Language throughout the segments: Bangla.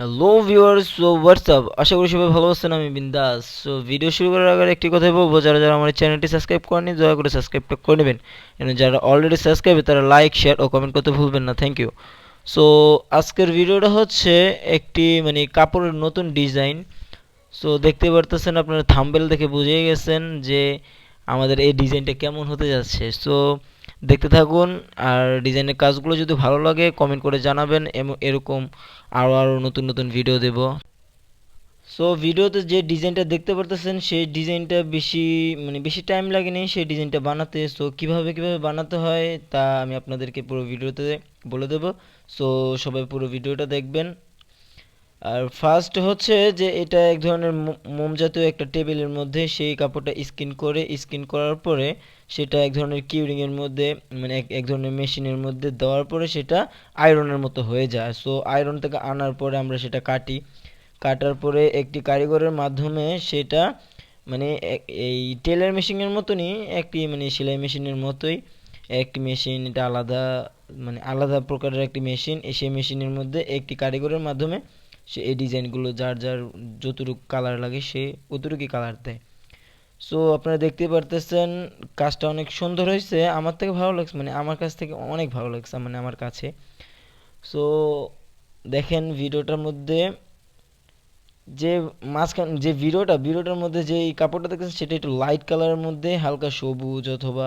Hello viewers so what's up আশা করি সবাই ভালো আছেন, আমি বিন্দাস। সো ভিডিও শুরু করার আগে একটি কথাই বলব, যারা যারা আমার চ্যানেলটি সাবস্ক্রাইব করেনি দয়া করে সাবস্ক্রাইবটা করে নেবেন। এবং যারা অলরেডি সাবস্ক্রাইব তারা লাইক শেয়ার ও কমেন্ট করতে ভুলবেন না থ্যাংক ইউ সো আজকের ভিডিওটা হচ্ছে একটি মানে কাপড়ের নতুন ডিজাইন সো দেখতে পারতেছেন আপনারা থাম্বেল দেখে বুঝে গেছেন যে আমাদের এই ডিজাইনটা কেমন হতে যাচ্ছে। সো দেখতে থাকুন। আর ডিজাইনের কাজগুলো যদি ভালো লাগে কমেন্ট করে জানাবেন এরকম আরও আরও নতুন নতুন ভিডিও দেব। সো ভিডিওতে যে ডিজাইনটা দেখতে পারতেছেন, সেই ডিজাইনটা বেশি মানে বেশি টাইম লাগেনি সেই ডিজাইনটা বানাতে। সো কীভাবে কীভাবে বানাতে হয়, তা আমি আপনাদেরকে পুরো ভিডিওতে বলে দেব। সো সবাই পুরো ভিডিওটা দেখবেন। আর ফার্স্ট হচ্ছে যে এটা এক ধরনের মোম জাতীয় একটা টেবিলের মধ্যে সেই কাপড়টা স্কিন করে স্কিন করার পরে সেটা এক ধরনের কিউরিং এর মধ্যে মানে এক ধরনের মেশিনের মধ্যে দেওয়ার পরে সেটা আয়রনের মতো হয়ে যায়। সো আয়রন থেকে আনার পরে আমরা সেটা কাটি। কাটার পরে একটি কারিগরের মাধ্যমে সেটা মানে এই টেলার মেশিনের মতনই, একটি মানে সেলাই মেশিনের মতোই, একটি মেশিন এটা আলাদা মানে আলাদা প্রকারের একটি মেশিন সেই মেশিনের মধ্যে একটি কারিগরের মাধ্যমে সে এই ডিজাইনগুলো যার যার যতটুকু কালার লাগে সে অতটুকুই কালার দেয়। সো আপনারা দেখতে পারতেছেন কাজটা অনেক সুন্দর হয়েছে। আমার থেকে ভালো লাগছে মানে আমার কাছ থেকে অনেক ভালো লাগছে মানে আমার কাছে। সো দেখেন ভিডিওটার মধ্যে যে মাঝখান, যে ভিডিওটা, ভিডিওটার মধ্যে যে কাপড়টা দেখতেছেন সেটা একটু লাইট কালারের মধ্যে, হালকা সবুজ অথবা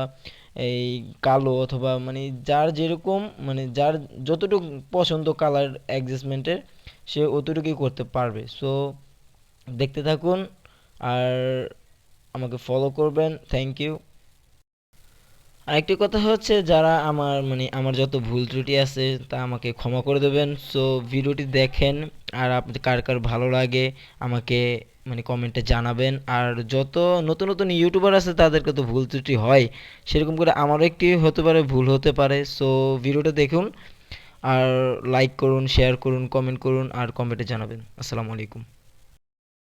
এই কালো অথবা মানে যার যেরকম মানে যার যতটুকু পছন্দ কালার অ্যাডজাস্টমেন্টের সে অতটুকুই করতে পারবে। সো দেখতে থাকুন আর আমাকে ফলো করবেন। থ্যাংক ইউ আরেকটি কথা হচ্ছে, যারা আমার মানে আমার যত ভুল ত্রুটি আছে, তা আমাকে ক্ষমা করে দেবেন। সো ভিডিওটি দেখেন আর আপনাদের কার কার ভালো লাগে, আমাকে মানে কমেন্টে জানাবেন। আর যত নতুন নতুন ইউটিউবার আছে, তাদেরকে তো ভুল ত্রুটি হয়। সেরকম করে আমারও একটি হতে পারে, ভুল হতে পারে। সো ভিডিওটা দেখুন, আর লাইক করুন শেয়ার করুন কমেন্ট করুন, আর কমেন্টে জানাবেন। আসসালামু আলাইকুম।